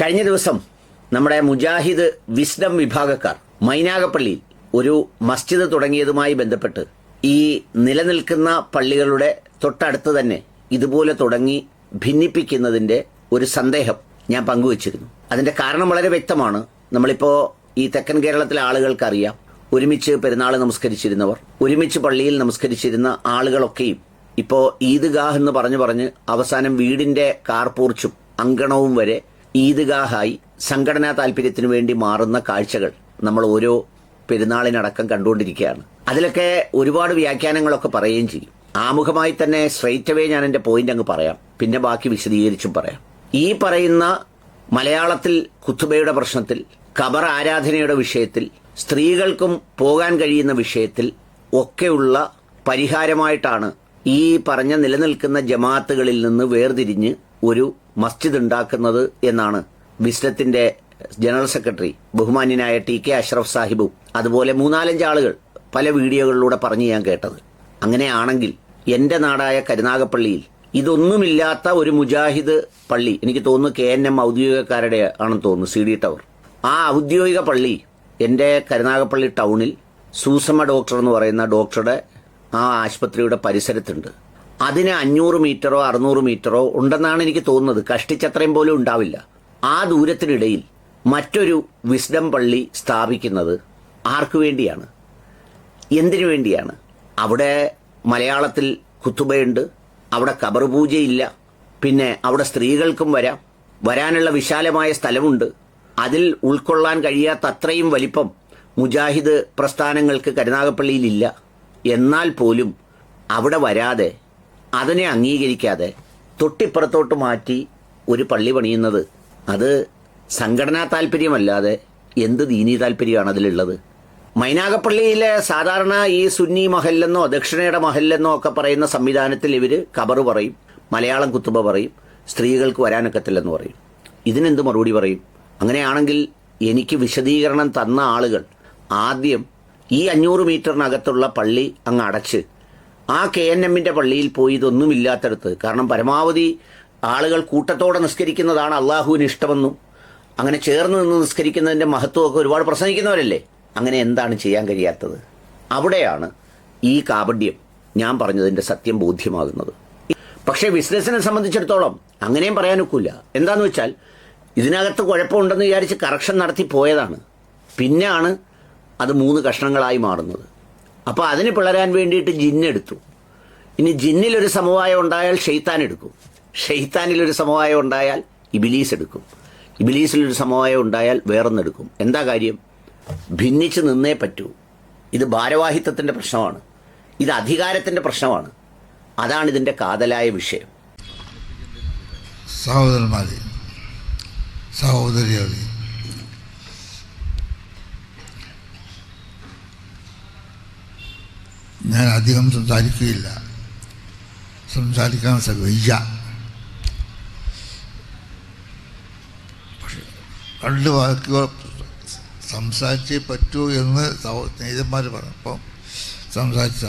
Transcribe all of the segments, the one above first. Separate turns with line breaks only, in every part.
കഴിഞ്ഞ ദിവസം നമ്മുടെ മുജാഹിദ് വിസ്ഡം വിഭാഗക്കാർ മൈനാഗപ്പള്ളിയിൽ ഒരു മസ്ജിദ് തുടങ്ങിയതുമായി ബന്ധപ്പെട്ട് ഈ നിലനിൽക്കുന്ന പള്ളികളുടെ തൊട്ടടുത്ത് തന്നെ ഇതുപോലെ തുടങ്ങി ഭിന്നിപ്പിക്കുന്നതിന്റെ ഒരു സന്ദേഹം ഞാൻ പങ്കുവച്ചിരുന്നു. അതിന്റെ കാരണം വളരെ വ്യക്തമാണ്. നമ്മളിപ്പോ ഈ തെക്കൻ കേരളത്തിലെ ആളുകൾക്ക് അറിയാം ഒരുമിച്ച് പെരുന്നാൾ നമസ്കരിച്ചിരുന്നവർ ഒരുമിച്ച് പള്ളിയിൽ നമസ്കരിച്ചിരുന്ന ആളുകളൊക്കെയും ഇപ്പോ ഈദ്ഗാഹ് എന്ന് പറഞ്ഞു പറഞ്ഞ് അവസാനം വീടിന്റെ കാർപൂർച്ചും അങ്കണവും വരെ ഈദ്ഗാഹായി സംഘടനാ താല്പര്യത്തിനു വേണ്ടി മാറുന്ന കാഴ്ചകൾ നമ്മൾ ഓരോ പെരുന്നാളിനടക്കം കണ്ടുകൊണ്ടിരിക്കുകയാണ്. അതിലൊക്കെ ഒരുപാട് വ്യാഖ്യാനങ്ങളൊക്കെ പറയുകയും ചെയ്യും. ആമുഖമായി തന്നെ സ്ട്രൈറ്റ് അവേ ഞാൻ എന്റെ പോയിന്റ് അങ്ങ് പറയാം. പിന്നെ ബാക്കി വിശദീകരിച്ചും പറയാം. ഈ പറയുന്ന മലയാളത്തിൽ കുത്തുബയുടെ പ്രശ്നത്തിൽ ഖബർ ആരാധനയുടെ വിഷയത്തിൽ സ്ത്രീകൾക്കും പോകാൻ കഴിയുന്ന വിഷയത്തിൽ ഒക്കെയുള്ള പരിഹാരമായിട്ടാണ് ഈ പറഞ്ഞ നിലനിൽക്കുന്ന ജമാഅത്തുകളിൽ നിന്ന് വേർതിരിഞ്ഞ് ഒരു മസ്ജിദ് ഉണ്ടാക്കുന്നത് എന്നാണ് വിസ്ലത്തിന്റെ ജനറൽ സെക്രട്ടറി ബഹുമാന്യനായ ടി കെ അഷ്റഫ് സാഹിബും അതുപോലെ മൂന്നാലഞ്ച് ആളുകൾ പല വീഡിയോകളിലൂടെ പറഞ്ഞു ഞാൻ കേട്ടത്. അങ്ങനെയാണെങ്കിൽ എന്റെ നാടായ കരുനാഗപ്പള്ളിയിൽ ഇതൊന്നുമില്ലാത്ത ഒരു മുജാഹിദ് പള്ളി എനിക്ക് തോന്നുന്നു കെ എൻ എം ഔദ്യോഗികക്കാരുടെ ആണെന്ന് തോന്നുന്നു സി ഡി ടവർ. ആ ഔദ്യോഗിക പള്ളി എന്റെ കരുനാഗപ്പള്ളി ടൗണിൽ സൂസമ്മ ഡോക്ടർ എന്ന് പറയുന്ന ഡോക്ടറുടെ ആ ആശുപത്രിയുടെ പരിസരത്തുണ്ട്. അതിന് അഞ്ഞൂറ് മീറ്ററോ അറുന്നൂറ് മീറ്ററോ ഉണ്ടെന്നാണ് എനിക്ക് തോന്നുന്നത്. കഷ്ടിച്ചത്രയും പോലും ഉണ്ടാവില്ല. ആ ദൂരത്തിനിടയിൽ മറ്റൊരു വിസ്ഡം പള്ളി സ്ഥാപിക്കുന്നത് ആർക്കു വേണ്ടിയാണ്? എന്തിനു വേണ്ടിയാണ്? അവിടെ മലയാളത്തിൽ കുത്തുബയുണ്ട് അവിടെ കബർ പൂജയില്ല പിന്നെ അവിടെ സ്ത്രീകൾക്കും വരാം. വരാനുള്ള വിശാലമായ സ്ഥലമുണ്ട്. അതിൽ ഉൾക്കൊള്ളാൻ കഴിയാത്ത വലിപ്പം മുജാഹിദ് പ്രസ്ഥാനങ്ങൾക്ക് കരുനാഗപ്പള്ളിയിലില്ല എന്നാൽ പോലും അവിടെ വരാതെ അതിനെ അംഗീകരിക്കാതെ തൊട്ടിപ്പുറത്തോട്ട് മാറ്റി ഒരു പള്ളി പണിയുന്നത്. അത് സംഘടനാ താല്പര്യമല്ലാതെ എന്ത് ദീനി താല്പര്യമാണ് അതിലുള്ളത്? മൈനാഗപ്പള്ളിയിലെ സാധാരണ ഈ സുന്നി മഹല്ലെന്നോ ദക്ഷിണയുടെ മഹല്ലെന്നോ ഒക്കെ പറയുന്ന സംവിധാനത്തിൽ ഇവർ കബറ് പറയും മലയാളം കുത്തുബ പറയും സ്ത്രീകൾക്ക് വരാനൊക്കത്തില്ലെന്ന് പറയും. ഇതിനെന്ത് മറുപടി പറയും? അങ്ങനെയാണെങ്കിൽ എനിക്ക് വിശദീകരണം തന്ന ആളുകൾ ആദ്യം ഈ അഞ്ഞൂറ് മീറ്ററിനകത്തുള്ള പള്ളി അങ്ങ് അടച്ച് ആ കെ എൻ എമ്മിന്റെ പള്ളിയിൽ പോയി ഇതൊന്നുമില്ലാത്തടത്ത് കാരണം പരമാവധി ആളുകൾ കൂട്ടത്തോടെ നിസ്കരിക്കുന്നതാണ് അള്ളാഹുവിന് ഇഷ്ടമെന്നും അങ്ങനെ ചേർന്ന് നിന്ന് നിസ്കരിക്കുന്നതിന്റെ മഹത്വമൊക്കെ ഒരുപാട് പ്രസംഗിക്കുന്നവരല്ലേ? അങ്ങനെ എന്താണ് ചെയ്യാൻ കഴിയാത്തത്? അവിടെയാണ് ഈ കാപഡ്യം ഞാൻ പറഞ്ഞതിന്റെ സത്യം ബോധ്യമാകുന്നത്. പക്ഷേ ബിസിനസ്സിനെ സംബന്ധിച്ചിടത്തോളം അങ്ങനെയും പറയാനൊക്കില്ല എന്താന്ന് വെച്ചാൽ ഇതിനകത്ത് കുഴപ്പമുണ്ടെന്ന് വിചാരിച്ച് കറക്ഷൻ നടത്തി പോയതാണ്. പിന്നെയാണ് അത് മൂന്ന് കഷ്ണങ്ങളായി മാറുന്നത്. അപ്പോൾ അതിന് പിളരാൻ വേണ്ടിയിട്ട് ജിന്നെടുത്തു ഇനി ജിന്നിലൊരു സമവായം ഉണ്ടായാൽ ഷെയ്ത്താൻ എടുക്കും. ഷെയ്ത്താനിലൊരു സമവായം ഉണ്ടായാൽ ഇബിലീസ് എടുക്കും. ഇബിലീസിലൊരു സമവായം ഉണ്ടായാൽ വേറൊന്നെടുക്കും എന്താ കാര്യം? ഭിന്നിച്ച് നിന്നേ പറ്റൂ. ഇത് ഭാരവാഹിത്വത്തിന്റെ പ്രശ്നമാണ്. ഇത് അധികാരത്തിന്റെ പ്രശ്നമാണ്. അതാണ് ഇതിന്റെ കാതലായ വിഷയം.
സഹോദരന്മാരെ സഹോദരികളെ ഞാൻ അധികം സംസാരിക്കുകയില്ല. സംസാരിക്കാൻ വയ്യ രണ്ട് വാക്കുകൾ സംസാരിച്ചേ പറ്റൂ എന്ന് സ്നേഹിതന്മാർ പറഞ്ഞപ്പം സംസാരിച്ച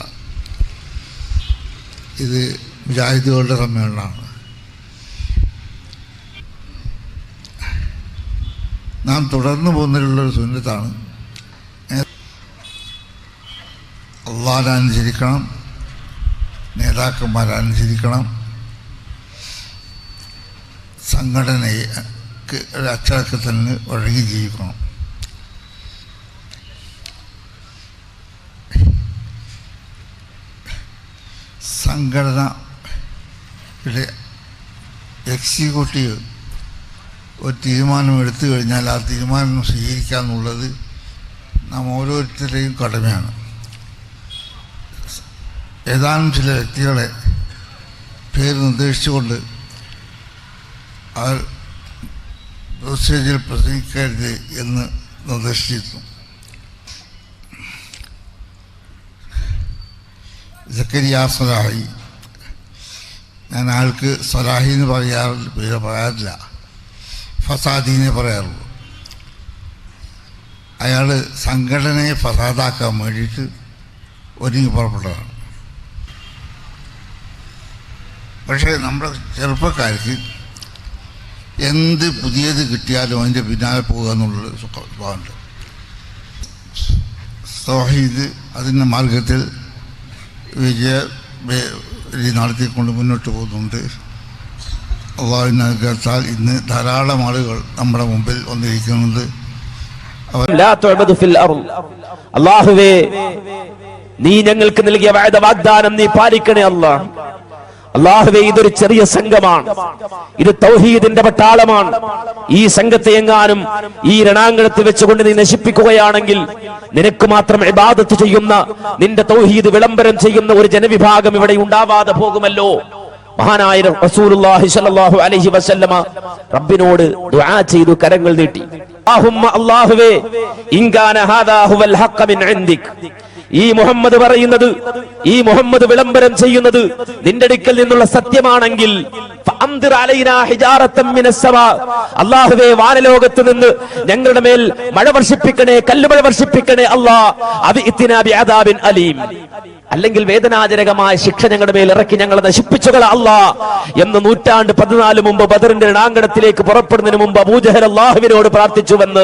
ഇത് മുജാഹിദുകളുടെ സമ്മേളനമാണ്. നാം തുടർന്നു പോകുന്നതിലുള്ളൊരു സുന്നത്താണ് അള്ളാഹനെ അനുസരിക്കണം നേതാക്കന്മാരെ അനുസരിക്കണം സംഘടനയ്ക്ക് ഒരു അച്ചടക്കത്തിന് ഒഴുകി ജീവിക്കണം. സംഘടനയുടെ എക്സിക്യൂട്ടീവ് ഒരു തീരുമാനം എടുത്തു കഴിഞ്ഞാൽ ആ തീരുമാനം സ്വീകരിക്കുക എന്നുള്ളത് നാം ഓരോരുത്തരുടെയും കടമയാണ്. ഏതാനും ചില വ്യക്തികളെ പേര് നിർദ്ദേശിച്ചുകൊണ്ട് അവർ സ്റ്റേജിൽ പ്രസംഗിക്കരുത് എന്ന് നിർദ്ദേശിച്ചിരുന്നു. സക്കരിയ സലാഹി ഞാൻ ആൾക്ക് സലാഹി എന്ന് പറയാറില്ല പേര് പറയാറില്ല. ഫസാദീനെ പറയാറുള്ളൂ. അയാൾ സംഘടനയെ ഫസാദാക്കാൻ വേണ്ടിയിട്ട് ഒരുങ്ങി പുറപ്പെട്ടതാണ്. പക്ഷേ നമ്മുടെ ചെറുപ്പക്കാർക്ക് എന്ത് പുതിയത് കിട്ടിയാലും അതിന്റെ പിന്നാലെ പോകുക എന്നുള്ളൊരു സ്വഭാവമുണ്ട് സോഹീദ് അതിന്റെ മാർഗത്തിൽ വിജയ നടത്തിക്കൊണ്ട് മുന്നോട്ട് പോകുന്നുണ്ട്. അള്ളാഹുവിന്റെ ഇന്ന് ധാരാളം ആളുകൾ നമ്മുടെ മുമ്പിൽ വന്നിരിക്കുന്നുണ്ട്.
അള്ളാഹുവേ നീ ഞങ്ങൾക്ക് നൽകിയ വാഗ്ദാനം നീ പാലിക്കണേ അല്ലാ അള്ളാഹുവേ ഇതൊരു ചെറിയ സംഘമാണ്. ഇത് തൗഹീദിന്റെ പട്ടാളമാണ്. ഈ സംഘത്തെ എങ്ങാനും ഈ രണാങ്കണത്തിൽ വെച്ചുകൊണ്ട് നീ നശിപ്പിക്കുകയാണെങ്കിൽ നിനക്ക് മാത്രം ഇബാദത്ത് ചെയ്യുന്ന നിന്റെ തൗഹീദ് വിളംബരം ചെയ്യുന്ന ഒരു ജനവിഭാഗം ഇവിടെ ഉണ്ടാവാതെ പോകുമല്ലോ. മഹാനായ റസൂലുള്ളാഹി സ്വല്ലല്ലാഹു അലൈഹി വസല്ലമ റബ്ബിനോട് ദുആ ചെയ്തു കരങ്ങൾ നീട്ടി. അല്ലാഹുവേ ഇൻകാന ഹാദാ ഹുവൽ ഹഖ് മിൻ ഇൻദിക്. ഈ മുഹമ്മദ് പറയുന്നത് ഈ മുഹമ്മദ് വിളംബരം ചെയ്യുന്നത് നിന്റെ അടുക്കൽ നിന്നുള്ള സത്യമാണെങ്കിൽ. അല്ലാഹുവേ വാനലോകത്ത് നിന്ന് ഞങ്ങളുടെ മേൽ മഴ വർഷിപ്പിക്കണേ കല്ലുമഴ വർഷിപ്പിക്കണേ അള്ളാഹ് അലീം അല്ലെങ്കിൽ വേദനാജനകമായ ശിക്ഷ ഞങ്ങളുടെ മേൽ ഇറക്കി ഞങ്ങളെ നശിപ്പിച്ചുകള അല്ല എന്ന് നൂറ്റാണ്ട് പതിനാല് മുമ്പ് ബദറിന്റെ രണാങ്കണത്തിലേക്ക് പുറപ്പെടുന്നതിന് മുമ്പ് അബൂജഹൽ അള്ളാഹുവിനോട് പ്രാർത്ഥിച്ചുവെന്ന്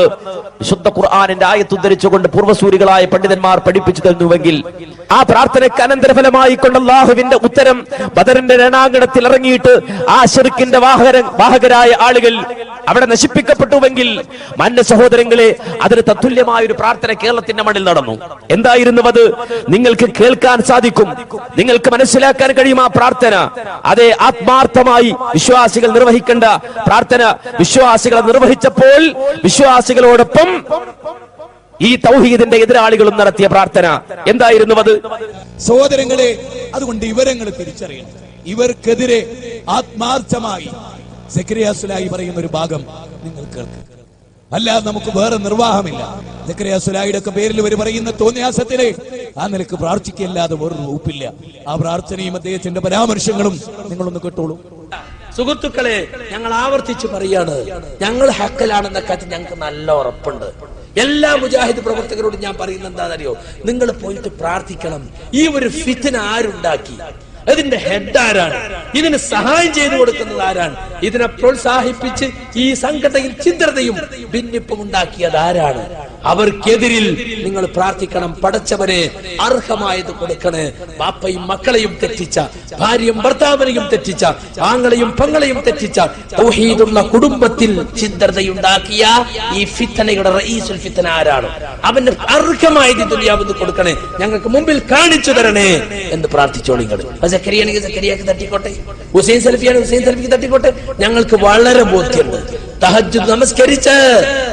വിശുദ്ധ ഖുർആാനിന്റെ ആയത്തുദ്ധരിച്ചുകൊണ്ട് പൂർവസൂരികളായ പണ്ഡിതന്മാർ പഠിപ്പിച്ചു തന്നുവെങ്കിൽ ആ പ്രാർത്ഥനയ്ക്ക് അനന്തരഫലമായി കൊണ്ട് അള്ളാഹുവിന്റെ ഉത്തരം ബദറിന്റെ രണാങ്കണത്തിൽ ഇറങ്ങിയിട്ട് ആ ഷെറുക്കിന്റെ വാഹകര വാഹകരായ ആളുകൾ അവിടെ നശിപ്പിക്കപ്പെട്ടുവെങ്കിൽ മാന്യ സഹോദരങ്ങളെ അതിന് തത്തുല്യമായ ഒരു പ്രാർത്ഥന കേരളത്തിന്റെ മണ്ണിൽ നടന്നു. എന്തായിരുന്നു അത്? നിങ്ങൾക്ക് കേൾക്കാൻ സാധിക്കും. നിങ്ങൾക്ക് മനസ്സിലാക്കാൻ കഴിയും ആ പ്രാർത്ഥന. അതെ ആത്മാർത്ഥമായി വിശ്വാസികൾ നിർവഹിക്കേണ്ട പ്രാർത്ഥന. വിശ്വാസികളെ നിർവഹിച്ചപ്പോൾ വിശ്വാസികളോടൊപ്പം ഈ തൗഹീദിന്റെ എതിരാളികളും നടത്തിയ പ്രാർത്ഥന. എന്തായിരുന്നു അത്?
സഹോദരങ്ങളെ അതുകൊണ്ട് ഇവരങ്ങൾ തിരിച്ചറിയണം. ഇവർക്കെതിരെ ആത്മാർത്ഥമായി സെക്രിയാസുലായി പറയുന്ന ഒരു ഭാഗം നിങ്ങൾ കേൾക്കുക. അല്ലാതെ നമുക്ക് വേറെ നിർവാഹമില്ല. ഒക്കെ പേരിൽ ഒരു പറയുന്ന തോന്നിയാസത്തിലെ ആ നിലയ്ക്ക് പ്രാർത്ഥിക്കല്ലാതെ വേറൊരു വകുപ്പില്ല. ആ പ്രാർത്ഥനയും അദ്ദേഹത്തിന്റെ പരാമർശങ്ങളും നിങ്ങളൊന്ന് കേട്ടോളൂ.
സുഹൃത്തുക്കളെ ഞങ്ങൾ ആവർത്തിച്ച് പറയാണ് ഞങ്ങൾ ഹക്കലാണെന്ന കാര്യം ഞങ്ങൾക്ക് നല്ല ഉറപ്പുണ്ട്. എല്ലാ മുജാഹിദ് പ്രവർത്തകരോടും ഞാൻ പറയുന്നത് എന്താണെന്നറിയോ? നിങ്ങൾ പോയിട്ട് പ്രാർത്ഥിക്കണം. ഈ ഒരു ഫിത്തിന് ആരുണ്ടാക്കി? ഇതിന്റെ ഹെഡ് ആരാണ്? ഇതിന് സഹായം ചെയ്തു കൊടുക്കുന്നത് ആരാണ്? ഇതിനെ പ്രോത്സാഹിപ്പിച്ച് ഈ സംഘടനയിൽ ചിന്തതയും ഭിന്നിപ്പും ഉണ്ടാക്കിയത് ആരാണ്? അവർക്കെതിരിൽ നിങ്ങൾ പ്രാർത്ഥിക്കണം പടച്ചവരെ അർഹമായത് കൊടുക്കണേ. ബാപ്പയും മക്കളെയും തെറ്റിച്ച ഭാര്യയും ഭർത്താവിനെയും തെറ്റിച്ച ആങ്ങളെയും പങ്ങളെയും തെറ്റിച്ച തൗഹീദുള്ള കുടുംബത്തിൽ ചിന്തതയുണ്ടാക്കിയ ഈ ഫിത്തനയുടെ റയീസുൽ ഫിത്തന ആരാണ്? അവന് അർഹമായത് ദുനിയാവെന്ന് കൊടുക്കണേ. ഞങ്ങൾക്ക് മുമ്പിൽ കാണിച്ചു തരണേ എന്ന് പ്രാർത്ഥിച്ചോളി നിങ്ങൾ സക്കരിയാണെങ്കിൽ സക്കരിയാക്ക് തട്ടിക്കോട്ടെ? ഹുസൈൻ സൽഫിയാണ് ഹുസൈൻ സെൽഫിക്ക് തട്ടിക്കോട്ടെ? ഞങ്ങൾക്ക് വളരെ ബോധ്യമുണ്ട്. തഹജ് നമസ്കരിച്ച്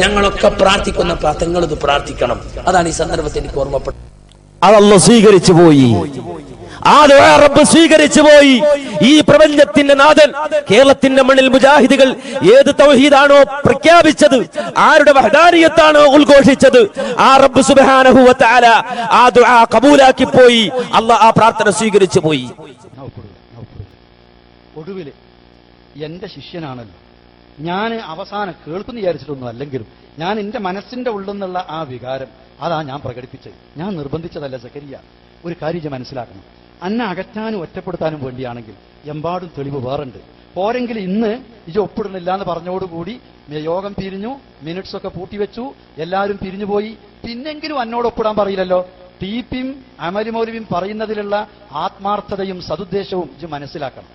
ഞങ്ങളൊക്കെ പ്രാർത്ഥിക്കുന്ന പ്രാർത്ഥനകൾ ഇത് പ്രാർത്ഥിക്കണം. അതാണ് ഈ സന്ദർഭത്തിൽ എനിക്ക് ഓർമ്മപ്പെട്ടത്.
അതല്ല സ്വീകരിച്ചു പോയി. ആ റബ്ബ് സ്വീകരിച്ചു പോയി. ഈ പ്രപഞ്ചത്തിന്റെ നാഥൻ കേരളത്തിന്റെ മണ്ണിൽ മുജാഹിദികൾ ഏത് തൗഹീദാണോ പ്രഖ്യാപിച്ചത് ആരുടെ വഹദാനിയത്താണോ ഉദ്ഘോഷിച്ചത് ആ റബ്ബ് സുബ്ഹാനഹു വ ആ ദുആ കബൂലാക്കി പോയി അള്ളാഹ് ആ പ്രാർത്ഥന സ്വീകരിച്ചു പോയി.
ഒടുവിൽ എന്റെ ശിഷ്യനാണല്ലോ. ഞാൻ അവസാനം കേൾക്കുന്നു വിചാരിച്ചിട്ടൊന്നും അല്ലെങ്കിലും ഞാൻ എന്റെ മനസ്സിന്റെ ഉള്ളിൽ നിന്നുള്ള ആ വികാരം അതാ ഞാൻ പ്രകടിപ്പിച്ചത്. ഞാൻ നിർബന്ധിച്ചതല്ല സക്കരിയ ഒരു കാര്യം മനസ്സിലാക്കണം. അന്നെ അകറ്റാനും ഒറ്റപ്പെടുത്താനും വേണ്ടിയാണെങ്കിൽ എമ്പാടും തെളിവ് വേറുണ്ട്. പോരെങ്കിൽ ഇന്ന് ഇജ ഒപ്പിടുന്നില്ല എന്ന് പറഞ്ഞോടുകൂടി യോഗം പിരിഞ്ഞു മിനിറ്റ്സ് ഒക്കെ പൂട്ടിവെച്ചു എല്ലാവരും പിരിഞ്ഞുപോയി പിന്നെങ്കിലും എന്നോട് ഒപ്പിടാൻ പറയില്ലല്ലോ. ടീപ്പിയും അമലിമൗലവിയും പറയുന്നതിലുള്ള ആത്മാർത്ഥതയും സതുദ്ദേശവും ഇത് മനസ്സിലാക്കണം.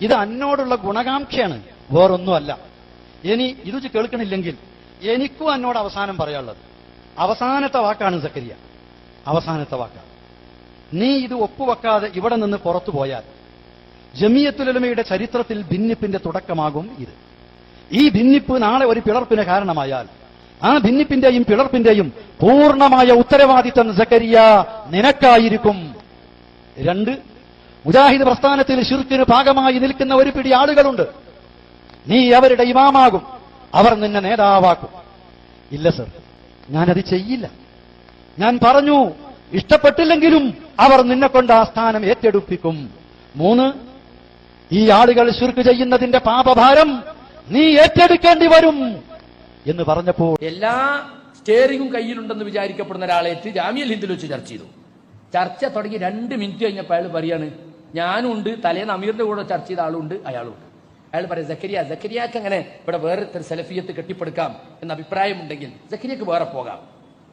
ഇത് എന്നോടുള്ള ഗുണകാംക്ഷയാണ് വേറൊന്നുമല്ല. ഇനി ഇത് കേൾക്കണില്ലെങ്കിൽ എനിക്കും എന്നോട് അവസാനം പറയാനുള്ളത്. അവസാനത്തെ വാക്കാണ് സക്കരിയ. അവസാനത്തെ വാക്കാണ്. നീ ഇത് ഒപ്പുവെക്കാതെ ഇവിടെ നിന്ന് പുറത്തു പോയാൽ ജമിയത്തുലമയുടെ ചരിത്രത്തിൽ ഭിന്നിപ്പിന്റെ തുടക്കമാകും ഇത്. ഈ ഭിന്നിപ്പ് നാളെ ഒരു പിളർപ്പിന് കാരണമായാൽ ആ ഭിന്നിപ്പിന്റെയും പിളർപ്പിന്റെയും പൂർണമായ ഉത്തരവാദിത്തം സക്കരിയ നിനക്കായിരിക്കും. രണ്ട് മുജാഹിദ് പ്രസ്ഥാനത്തിൽ ഷിർക്കിന് ഭാഗമായി നിൽക്കുന്ന ഒരു പിടി ആളുകളുണ്ട്. നീ അവരുടെ ഇമാമാകും. അവർ നിന്നെ നേതാവാക്കും. ഇല്ല സർ. ഞാനത് ചെയ്യില്ല. ഞാൻ പറഞ്ഞു ഇഷ്ടപ്പെട്ടില്ലെങ്കിലും അവർ നിന്നെ കൊണ്ട് ആ സ്ഥാനം ഏറ്റെടുപ്പിക്കും. മൂന്ന് ഈ ആളുകൾ ശുർക്ക് ചെയ്യുന്നതിന്റെ പാപഭാരം നീ ഏറ്റെടുക്കേണ്ടി വരും എന്ന് പറഞ്ഞപ്പോൾ
എല്ലാ സ്റ്റിയറിംഗും കയ്യിലുണ്ടെന്ന് വിചാരിക്കപ്പെടുന്ന ഒരാളേറ്റ് ജാമ്യൽ ഹിന്ദിൽ വെച്ച് ചർച്ച ചെയ്തു. ചർച്ച തുടങ്ങി രണ്ട് മിനിറ്റ് കഴിഞ്ഞപ്പോൾ അയാൾ പറയാണ് ഞാനും ഉണ്ട് തലേന്ന് അമീറിന്റെ കൂടെ ചർച്ച ചെയ്ത ആളുണ്ട് അയാളും ഉണ്ട് അയാൾ പറയാം സക്കരിയ സക്കരിയാക്ക് അങ്ങനെ ഇവിടെ വേറെ സെലഫിയത്ത് കെട്ടിപ്പടുക്കാം എന്ന അഭിപ്രായമുണ്ടെങ്കിൽ സക്കരിയക്ക് വേറെ പോകാം.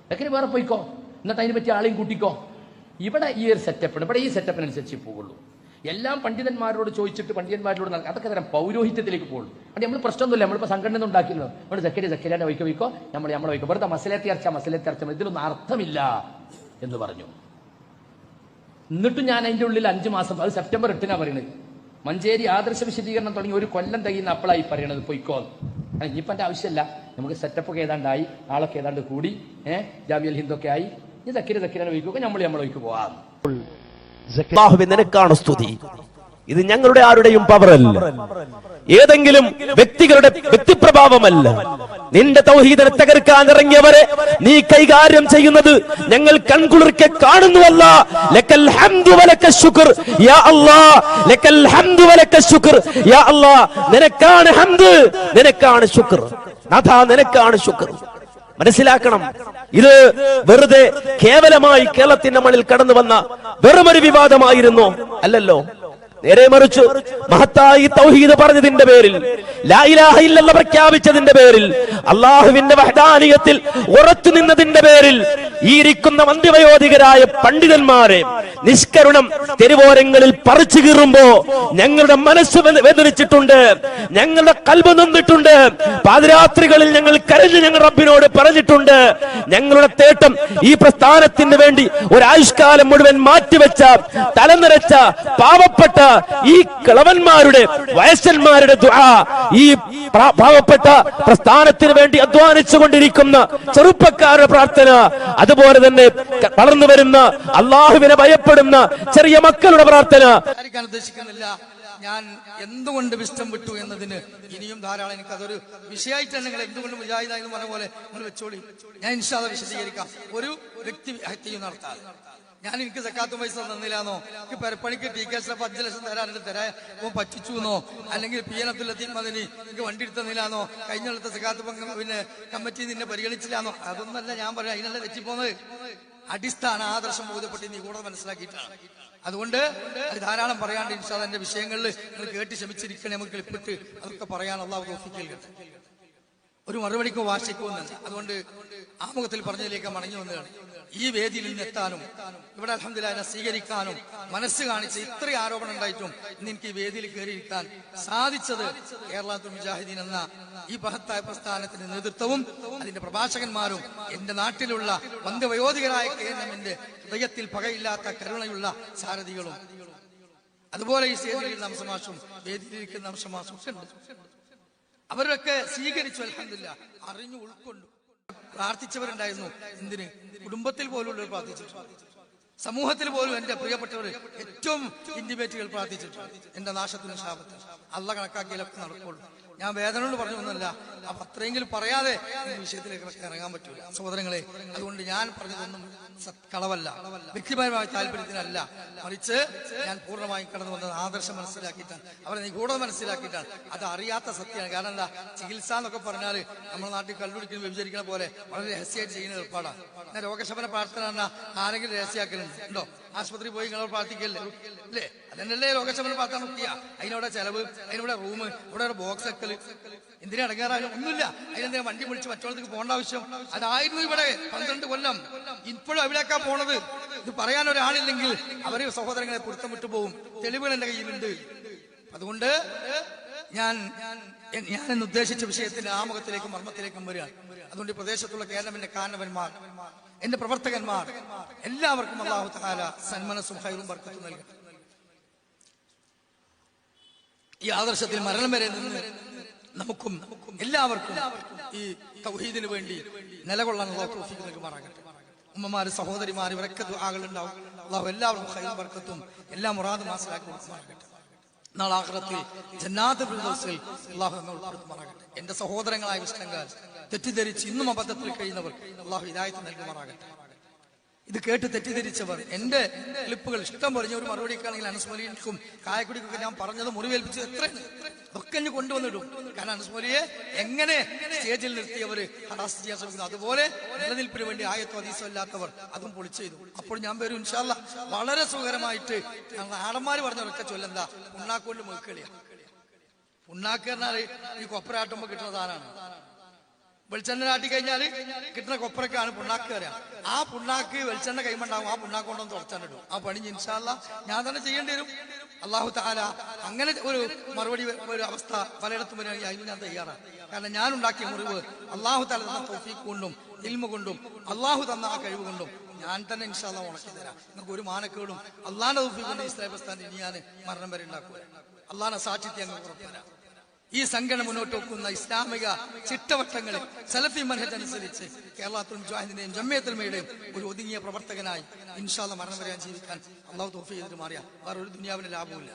സക്കരിയ വേറെ പോയിക്കോ? എന്നിട്ട് അതിനെ പറ്റി ആളെയും കൂട്ടിക്കോ? ഇവിടെ ഈ ഒരു സെറ്റപ്പ് ഇവിടെ ഈ സെറ്റപ്പിനനുസരിച്ച് പോകുള്ളൂ. എല്ലാം പണ്ഡിതന്മാരോട് ചോദിച്ചിട്ട് പണ്ഡിതന്മാരോട് നടക്കുക അതൊക്കെ തരം പൗരോഹിത്യത്തിലേക്ക് പോകുള്ളൂ. അത് നമ്മൾ പ്രശ്നമൊന്നുമില്ല. നമ്മളിപ്പോൾ സംഘടന ഉണ്ടാക്കുന്നത് നമ്മൾ സക്കരിയ സക്കരിയാനെ വയ്ക്കോ വയ്ക്കോ. നമ്മൾ നമ്മളെ വയ്ക്കോ. വെറുതെ മസലത്തെ തീർച്ച മസലത്തെ തീർച്ച ഇതിലൊന്നും അർത്ഥമില്ല എന്ന് പറഞ്ഞു. എന്നിട്ടും ഞാൻ അതിന്റെ ഉള്ളിൽ അഞ്ച് മാസം അത് സെപ്റ്റംബർ എട്ടിനാ പറയുന്നത് മഞ്ചേരി ആദർശ വിശദീകരണം തുടങ്ങി ഒരു കൊല്ലം തികയുന്ന അപ്പളായി പറയണത്. പൊയ്ക്കോ. ഇനിയിപ്പോ എന്റെ ആവശ്യമില്ല. നമുക്ക് സെറ്റപ്പ് ഒക്കെ ഏതാണ്ടായി ആളൊക്കെ ഏതാണ്ട് കൂടി. ഏഹ് ജാമ്യൽ ഹിന്ദൊക്കെ ആയി. ഈ തക്കിര തക്കിരാണ് വയ്ക്കുക നമ്മൾ പോവാം.
നിനക്കാണ് സ്തുതി? ഇത് ഞങ്ങളുടെ ആരുടെയും പവറല്ല. ഏതെങ്കിലും വ്യക്തികളുടെ വ്യക്തിപ്രഭാവമല്ല. നിന്റെ തൗഹീദനെ തകർക്കാൻ ഇറങ്ങിയവരെ നീ കൈകാര്യം ചെയ്യുന്നത് ഞങ്ങൾ കൺകുളിർക്കെ കാണുന്നുവല്ല. ലക്കൽ ഹംദു വലക്ക ശുക്ർ. യാ അല്ലാ ലക്കൽ ഹംദു വലക്ക ശുക്ർ. യാ അല്ലാ നിനക്കാണ് ഹംദ് നിനക്കാണ് ശുക്ർ. നാഥാ നിനക്കാണ് ശുക്ർ. മനസ്സിലാക്കണം. ഇത് വെറുതെ കേവലമായി കേരളത്തിന്റെ മണ്ണിൽ കടന്നു വന്ന വെറുമൊരു വിവാദമായിരുന്നു. അല്ലല്ലോ? നേരെ മറിച്ച് മഹത്തായി തൗഹീദ് പറഞ്ഞതിന്റെ പേരിൽ ലാ ഇലാഹ ഇല്ലല്ലാഹ് പ്രഖ്യാപിച്ചതിന്റെ പേരിൽ അള്ളാഹുവിന്റെ വഹദാനിയത്തിൽ ഉറച്ചു നിന്നതിന്റെ പേരിൽ ഈ ഇരിക്കുന്ന മന്ദിവയോധികരായ പണ്ഡിതന്മാരെ നിഷ്കരുണം തെരുവോരങ്ങളിൽ പറിച്ചു കീറുമ്പോ ഞങ്ങളുടെ മനസ്സ് വേദനിച്ചിട്ടുണ്ട് ഞങ്ങളുടെ കൽബ് നിന്നിട്ടുണ്ട് പാതിരാത്രികളിൽ ഞങ്ങൾ കരഞ്ഞ് ഞങ്ങൾ റബ്ബിനോട് പറഞ്ഞിട്ടുണ്ട് ഞങ്ങളുടെ തേട്ടം ഈ പ്രസ്ഥാനത്തിന് വേണ്ടി ഒരായുഷ്കാലം മുഴുവൻ മാറ്റിവെച്ച തലനിരച്ച പാവപ്പെട്ട ഈ കിളവന്മാരുടെ വയസ്സന്മാരുടെ ഈ പാവപ്പെട്ട പ്രസ്ഥാനത്തിന് വേണ്ടി അധ്വാനിച്ചു കൊണ്ടിരിക്കുന്ന ചെറുപ്പക്കാരുടെ പ്രാർത്ഥന. അതുപോലെ തന്നെ വളർന്നു വരുന്ന അള്ളാഹുവിനെ ഭയപ്പെടുന്ന ചെറിയ മക്കളുടെ പ്രാർത്ഥന.
ഞാൻ എന്തുകൊണ്ട് വിഷ്ടം വിട്ടു എന്നതിന് ഇനിയും ധാരാളം എനിക്ക് അതൊരു വിഷയമായിട്ട് നിങ്ങൾ എന്തുകൊണ്ട് മുജാഹിദായെന്ന് പറഞ്ഞ പോലെ നിങ്ങൾ വെച്ചോളി. ഞാൻ ഇൻഷാദ വിശദീകരിക്കാം. ഒരു വ്യക്തി ഹത്യയും നടത്താതെ. ഞാൻ എനിക്ക് സക്കാത്ത് പൈസ തന്നില്ലാന്നോ? എനിക്ക് പെരപ്പണിക്ക് ടി കെ എസ് അഞ്ച് ലക്ഷം തരാനുണ്ട് തരാൻ ഓൻ പറ്റിച്ചു എന്നോ അല്ലെങ്കിൽ പി എൻ അബ്ദുൽ ലത്തീഫ് മദനി എനിക്ക് വണ്ടി എടുത്തന്നില്ലാന്നോ കഴിഞ്ഞ കൊല്ലത്തെ സക്കാത്ത് പിന്നെ കമ്മിറ്റി നിന്നെ പരിഗണിച്ചില്ലാന്നോ? അതൊന്നല്ല ഞാൻ പറയാം അതിനല്ല തെറ്റിപ്പോന്നത്? അടിസ്ഥാന ആദർശം ബോധ്യപ്പെട്ട് നീ കൂടെ മനസ്സിലാക്കിയിട്ടാണ്. അതുകൊണ്ട് അത് ധാരാളം പറയാണ്ട് ഇൻഷാദ് എന്റെ വിഷയങ്ങളിൽ. നിങ്ങൾ കേട്ട് ശ്രമിച്ചിരിക്കണേ നമുക്ക് ക്ലിപ്പിട്ട് അതൊക്കെ പറയാനുള്ള തോഫിക്കൽ ഒരു മറുപടിക്കോ വാശിക്കോ എന്നല്ല അതുകൊണ്ട് ആമുഖത്തിൽ പറഞ്ഞതിലേക്ക് മടങ്ങി വന്നതാണ്. ഈ വേദിയിൽ നിന്ന് എത്താനും ഇവിടെ അലഹമില്ല എന്നെ സ്വീകരിക്കാനും മനസ്സ് കാണിച്ച് ഇത്രയും ആരോപണം ഉണ്ടായിട്ടും ഇന്ന് എനിക്ക് ഈ വേദിയിൽ കയറിയിരിക്കാൻ സാധിച്ചത് കേരളത്തിൽ മുജാഹിദീൻ എന്ന ഈ മഹത്തായ പ്രസ്ഥാനത്തിന്റെ നേതൃത്വവും അതിന്റെ പ്രഭാഷകന്മാരും എന്റെ നാട്ടിലുള്ള വന്ധ്യവയോധികരായ കെ എമ്മിന്റെ ഹൃദയത്തിൽ പകയില്ലാത്ത കരുണയുള്ള സാരഥികളും. അതുപോലെ ഈ സ്റ്റേജിലിരുന്ന അംശമാഷും വേദിയിലിരിക്കുന്ന ഉണ്ട്. അവരൊക്കെ സ്വീകരിച്ചു അലഹമില്ല അറിഞ്ഞു ഉൾക്കൊണ്ടു. പ്രാർത്ഥിച്ചവരുണ്ടായിരുന്നു. എന്തിന്? കുടുംബത്തിൽ പോലുള്ളവർ പ്രാർത്ഥിച്ചിട്ടുണ്ട്. സമൂഹത്തിൽ പോലും എന്റെ പ്രിയപ്പെട്ടവർ ഏറ്റവും ഇന്റിമേറ്റുകൾ പ്രാർത്ഥിച്ചിട്ടുണ്ട്. എന്റെ നാശത്തിന് ശാപത്തിന് അല്ല കണക്കാക്കിയാലൊക്കെ നടക്കുള്ളൂ. ഞാൻ വേദന കൊണ്ട് പറഞ്ഞു ഒന്നല്ല അപ്പൊ അത്രയെങ്കിലും പറയാതെ വിഷയത്തിലേക്ക് ഇറങ്ങാൻ പറ്റൂല. സഹോദരങ്ങളെ അതുകൊണ്ട് ഞാൻ പറഞ്ഞതൊന്നും കളവല്ല. വ്യക്തിപരമായ താല്പര്യത്തിനല്ല. മറിച്ച് ഞാൻ പൂർണമായും കടന്നു വന്നത് ആദർശം മനസ്സിലാക്കിയിട്ടാണ്. അവരെ നിഗൂഢത മനസ്സിലാക്കിയിട്ടാണ്. അത് അറിയാത്ത സത്യമാണ്. കാരണം എന്താ? ചികിത്സ എന്നൊക്കെ പറഞ്ഞാൽ നമ്മുടെ നാട്ടിൽ കണ്ടുപിടിക്കുന്ന വ്യഭിചരിക്കുന്ന പോലെ വളരെ രഹസ്യമായിട്ട് ചെയ്യുന്ന ഏർപ്പാടാണ് രോഗശമന പ്രാർത്ഥന ആരെങ്കിലും രഹസ്യമാക്കലുണ്ട്? ഉണ്ടോ? ആശുപത്രി പോയി നിങ്ങൾ പ്രാർത്ഥിക്കല്ലേ? അല്ലേ? അതന്നല്ലേ രോഗശമന പ്രാർത്ഥന മുക്കിയ? അതിനവിടെ ചെലവ് അതിനവിടെ റൂം അവിടെ ബോക്സ് എക്കൽ എന്തിനാ ഇടങ്ങാറായാലും ഒന്നുമില്ല. അതിനെന്തിനാ വണ്ടി വിളിച്ച് മറ്റുള്ളവർക്ക് പോകേണ്ട ആവശ്യം? അതായിരുന്നു ഇവിടെ പന്ത്രണ്ട് കൊല്ലം. ഇപ്പോഴും അവിടേക്കാ പോണത്. ഇത് പറയാൻ ഒരാളില്ലെങ്കിൽ അവരെ സഹോദരങ്ങളെ പൊരുത്തം വിട്ടു പോകും തെളിവുകൾ എന്റെ കയ്യിലുണ്ട്. അതുകൊണ്ട് ഞാൻ ഞാൻ എന്ന് ഉദ്ദേശിച്ച വിഷയത്തിന്റെ ആമുഖത്തിലേക്കും മർമ്മത്തിലേക്കും വരികയാണ്. അതുകൊണ്ട് ഈ പ്രദേശത്തുള്ള കേരളത്തിന്റെ കാരണവന്മാർ എന്റെ പ്രവർത്തകന്മാർ എല്ലാവർക്കും അള്ളാഹു താല സന്മനസ്സും ഹൈറും ബർക്കത്തും നൽകട്ടെ. ഈ ആദർശത്തിൽ മരണം വരെ നിന്ന് നമുക്കും എല്ലാവർക്കും ഈ തൗഹീദിന് വേണ്ടി നിലകൊള്ളാൻ തൗഫീഖ് നൽകുമാറാകട്ടെ. ഉമ്മമാര് സഹോദരിമാർ ഇവരൊക്കെ ആകളുണ്ടാവും അള്ളാഹു എല്ലാവർക്കും ഹൈറും വർക്കത്തും എല്ലാ മുറാദും മനസ്സിലാക്കി കൊടുക്കുമാറാകട്ടെ. ഫിർദൗസിൽ എന്റെ സഹോദരങ്ങളായ വിഷ്ണങ്കാൽ തെറ്റിദ്ധരിച്ച് ഇന്നും അബദ്ധത്തിൽ കഴിയുന്നവർ അള്ളാഹു ഹിദായത്ത് നൽകുമാറാകട്ടെ. ഇത് കേട്ട് തെറ്റിദ്ധരിച്ചവർ. എന്റെ ക്ലിപ്പുകൾ ഇഷ്ടം പോലെ ഞാൻ ഒരു മറുപടിക്കാണെങ്കിൽ അനുസ്മരിക്കും കായക്കുടിക്കൊക്കെ ഞാൻ പറഞ്ഞത് മുറിവേൽപ്പിച്ചത് എത്ര ഒക്കെ കൊണ്ടുവന്നിടും. കാരണം അനുസ്മരിയെ എങ്ങനെ സ്റ്റേജിൽ നിർത്തിയവർ ഹറാസ് ചെയ്യാൻ ശ്രമിക്കുന്നു അതുപോലെ നിലനിൽപ്പിന് വേണ്ടി ആയത്തോ അതീസോ അല്ലാത്തവർ അതും പൊളിച്ചു ചെയ്തു. അപ്പോൾ ഞാൻ വരും ഇൻഷാല്ല വളരെ സുഖകരമായിട്ട് ഞങ്ങൾ ആടന്മാർ പറഞ്ഞ ഒരൊറ്റ ചൊല്ലെന്താ? ഉണ്ണാക്കോണ്ട് മുകളിയാ പുണ്ണാക്ക് പറഞ്ഞാൽ ഈ കൊപ്പരാട്ടുമ്പോ കിട്ടുന്ന സാധനമാണ് വെളിച്ചെണ്ണ നാട്ടി കഴിഞ്ഞാൽ കിട്ടുന്ന കൊപ്പറക്കാണ് പുണ്ണാക്ക് വരാം ആ പുണ്ണാക്ക് വെളിച്ചെണ്ണ കൈമണ്ടാവും ആ പുണ്ണാക്ക് കൊണ്ടൊന്ന് തുടച്ചാണ്ടിടും ആ പണി ഇൻഷാല്ല ഞാൻ തന്നെ ചെയ്യേണ്ടി വരും. അള്ളാഹു താല അങ്ങനെ ഒരു മറുപടി ഒരു അവസ്ഥ പലയിടത്തും വരികയാണെങ്കിൽ അതിന് ഞാൻ തയ്യാറാണ്. കാരണം ഞാൻ ഉണ്ടാക്കിയ മുറിവ് അള്ളാഹു താല തന്ന തോഫീക്ക് കൊണ്ടും ഇൽമ കൊണ്ടും അള്ളാഹു തന്ന ആ കഴിവ് കൊണ്ടും ഞാൻ തന്നെ ഇൻഷാല്ല ഉണക്കി തരാം. നിങ്ങൾക്ക് ഒരു മാനക്കേടും അള്ളാഹിന്റെ തോഫീക്ക് കൊണ്ട് പ്രസ്ഥാനം ഇനി ഞാൻ മരണം വരെ ഉണ്ടാക്കുക അള്ളാഹിന്റെ സാക്ഷിത്യം അങ്ങ് ഉറപ്പുതരാം ഈ സംഘടന മുന്നോട്ട് വെക്കുന്ന ഇസ്ലാമിക ചിട്ടവട്ടങ്ങളിൽ സലഫി മനഹജ് അനുസരിച്ച് കേരളത്തിലും ജാഹിദിന്റെയും ജമ്മയത്തിൽമയുടെയും ഒരു ഒതുങ്ങിയ പ്രവർത്തകനായി ഇൻഷാല്ല മരണം വരാൻ ജീവിക്കാൻ അള്ളാഹു തോഫി ചെയ്തിട്ട് മാറിയ. വേറെ ഒരു ദുനിയാവിന് ലാഭമില്ല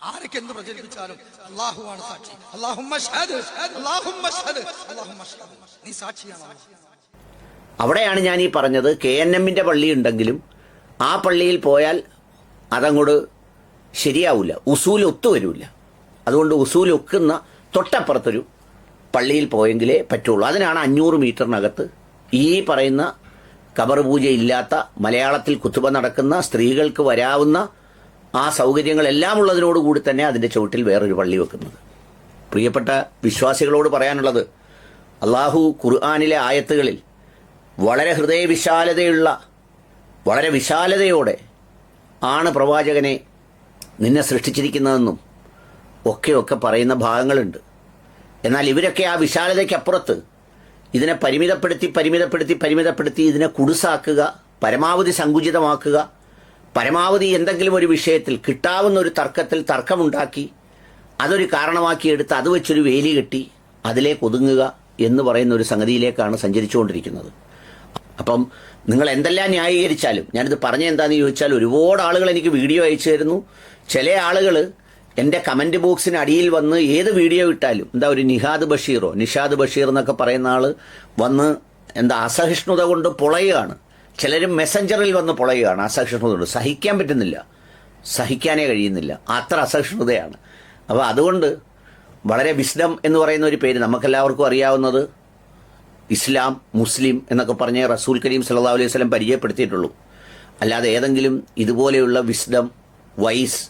ആരൊക്കെ എന്ത് പ്രചരിപ്പിച്ചാലും അള്ളാഹുവാണ് സാക്ഷി. നീ സാക്ഷിയാണ്.
അവിടെയാണ് ഞാൻ ഈ പറഞ്ഞത്. കെ എൻ എമ്മിന്റെ പള്ളി ഉണ്ടെങ്കിലും ആ പള്ളിയിൽ പോയാൽ അതങ്ങോട്ട് ശരിയാവില്ല ഉസൂൽ ഒത്തുവരില്ല അതുകൊണ്ട് ഉസൂൽ ഒക്കുന്ന തൊട്ടപ്പുറത്തൊരു പള്ളിയിൽ പോയെങ്കിലേ പറ്റുള്ളൂ. അതിനാണ് അഞ്ഞൂറ് മീറ്ററിനകത്ത് ഈ പറയുന്ന കബർ പൂജ ഇല്ലാത്ത മലയാളത്തിൽ കുത്തുബ നടക്കുന്ന സ്ത്രീകൾക്ക് വരാവുന്ന ആ സൗകര്യങ്ങളെല്ലാം ഉള്ളതിനോടുകൂടി തന്നെ അതിന്റെ ചുവട്ടിൽ വേറൊരു പള്ളി വെക്കുന്നത്. പ്രിയപ്പെട്ട വിശ്വാസികളോട് പറയാനുള്ളത് അള്ളാഹു ഖുർആാനിലെ ആയത്തുകളിൽ വളരെ ഹൃദയവിശാലതയുള്ള വളരെ വിശാലതയോടെ ആണ് പ്രവാചകനെ നിന്നെ സൃഷ്ടിച്ചിരിക്കുന്നതെന്നും ഒക്കെ ഒക്കെ പറയുന്ന ഭാഗങ്ങളുണ്ട്. എന്നാൽ ഇവരൊക്കെ ആ വിശാലതയ്ക്കപ്പുറത്ത് ഇതിനെ പരിമിതപ്പെടുത്തി പരിമിതപ്പെടുത്തി പരിമിതപ്പെടുത്തി ഇതിനെ കുടുസാക്കുക പരമാവധി സങ്കുചിതമാക്കുക പരമാവധി എന്തെങ്കിലും ഒരു വിഷയത്തിൽ കിട്ടാവുന്ന ഒരു തർക്കത്തിൽ തർക്കമുണ്ടാക്കി അതൊരു കാരണമാക്കിയെടുത്ത് അത് വെച്ചൊരു വേലി കെട്ടി അതിലേക്ക് ഒതുങ്ങുക എന്ന് പറയുന്ന ഒരു സംഗതിയിലേക്കാണ് സഞ്ചരിച്ചുകൊണ്ടിരിക്കുന്നത്. അപ്പം നിങ്ങൾ എന്തെല്ലാം ന്യായീകരിച്ചാലും ഞാനിത് പറഞ്ഞ എന്താണെന്ന് ചോദിച്ചാൽ ഒരുപാട് ആളുകൾ എനിക്ക് വീഡിയോ അയച്ചു തരുന്നു. ചില ആളുകൾ എന്റെ കമന്റ് ബോക്സിന് അടിയിൽ വന്ന് ഏത് വീഡിയോ ഇട്ടാലും എന്താ ഒരു നിഹാദ് ബഷീറോ നിഷാദ് ബഷീർ എന്നൊക്കെ പറയുന്ന ആൾ വന്ന് എന്താ അസഹിഷ്ണുത കൊണ്ട് പൊളയുകയാണ്. ചിലരും മെസ്സഞ്ചറിൽ വന്ന് പൊളയുകയാണ് അസഹിഷ്ണുത കൊണ്ട്. സഹിക്കാൻ പറ്റുന്നില്ല. സഹിക്കാനേ കഴിയുന്നില്ല. അത്ര അസഹിഷ്ണുതയാണ്. അപ്പോൾ അതുകൊണ്ട് വളരെ വിസ്ഡം എന്ന് പറയുന്ന ഒരു പേര് നമുക്കെല്ലാവർക്കും അറിയാവുന്നത് ഇസ്ലാം മുസ്ലിം എന്നൊക്കെ പറഞ്ഞ് റസൂൽ കരീം സല്ലല്ലാഹു അലൈഹി വസല്ലം പരിചയപ്പെടുത്തിയിട്ടുള്ളൂ. അല്ലാതെ ഏതെങ്കിലും ഇതുപോലെയുള്ള വിസ്ഡം വൈസ്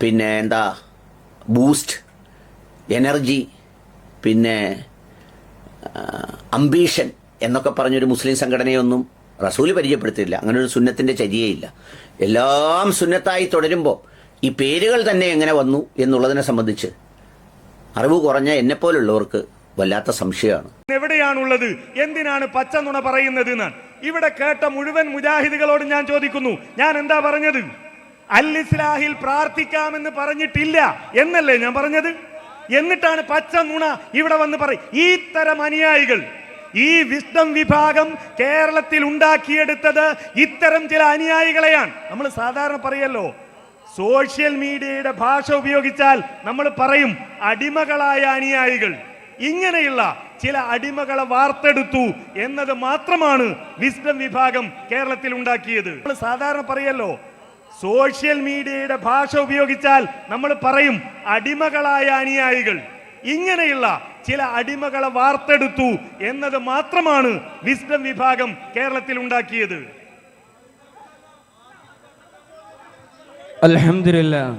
പിന്നെ എന്താ? ബൂസ്റ്റ് എനർജി പിന്നെ അംബീഷൻ എന്നൊക്കെ പറഞ്ഞൊരു മുസ്ലിം സംഘടനയൊന്നും റസൂൽ പരിചയപ്പെടുത്തിയില്ല. അങ്ങനെ ഒരു സുന്നത്തിന്റെ ചര്യയില്ല എല്ലാം സുന്നത്തായി തുടരുമ്പോൾ ഈ പേരുകൾ തന്നെ എങ്ങനെ വന്നു എന്നുള്ളതിനെ സംബന്ധിച്ച് അറിവ് കുറഞ്ഞ എന്നെപ്പോലുള്ളവർക്ക് വല്ലാത്ത സംശയമാണ്.
എവിടെയാണുള്ളത്? എന്തിനാണ് പച്ച നുണ പറയുന്നത് ഇവിടെ കേട്ട മുഴുവൻ മുജാഹിദുകളോട് ഞാൻ ചോദിക്കുന്നു. ഞാൻ എന്താ പറഞ്ഞത്? അൽ ഇസ്ലാഹിൽ പ്രാർത്ഥിക്കാമെന്ന് പറഞ്ഞിട്ടില്ല എന്നല്ലേ ഞാൻ പറഞ്ഞത്? എന്നിട്ടാണ് പച്ച നുണ ഇവിടെ വന്ന് പറയും. ഈ തരം അനുയായികൾ ഈ വിസ്ഡം വിഭാഗം കേരളത്തിൽ ഉണ്ടാക്കിയെടുത്തത് ഇത്തരം ചില അനുയായികളെയാണ്. നമ്മൾ സാധാരണ പറയല്ലോ സോഷ്യൽ മീഡിയയുടെ ഭാഷ ഉപയോഗിച്ചാൽ നമ്മൾ പറയും അടിമകളായ അനുയായികൾ. ഇങ്ങനെയുള്ള ചില അടിമകളെ വാർത്തെടുത്തു എന്നത് മാത്രമാണ് വിസ്ഡം വിഭാഗം കേരളത്തിൽ ഉണ്ടാക്കിയത്. നമ്മൾ സാധാരണ പറയല്ലോ സോഷ്യൽ മീഡിയയുടെ ഭാഷ ഉപയോഗിച്ചാൽ നമ്മൾ പറയും അടിമകളായ അനുയായികൾ. ഇങ്ങനെയുള്ള ചില അടിമകളെ വാർത്തെടുത്തു എന്നത് മാത്രമാണ് വിസ്ഡം വിഭാഗം കേരളത്തിൽ ഉണ്ടാക്കിയത്.
അൽഹംദുലില്ലാ.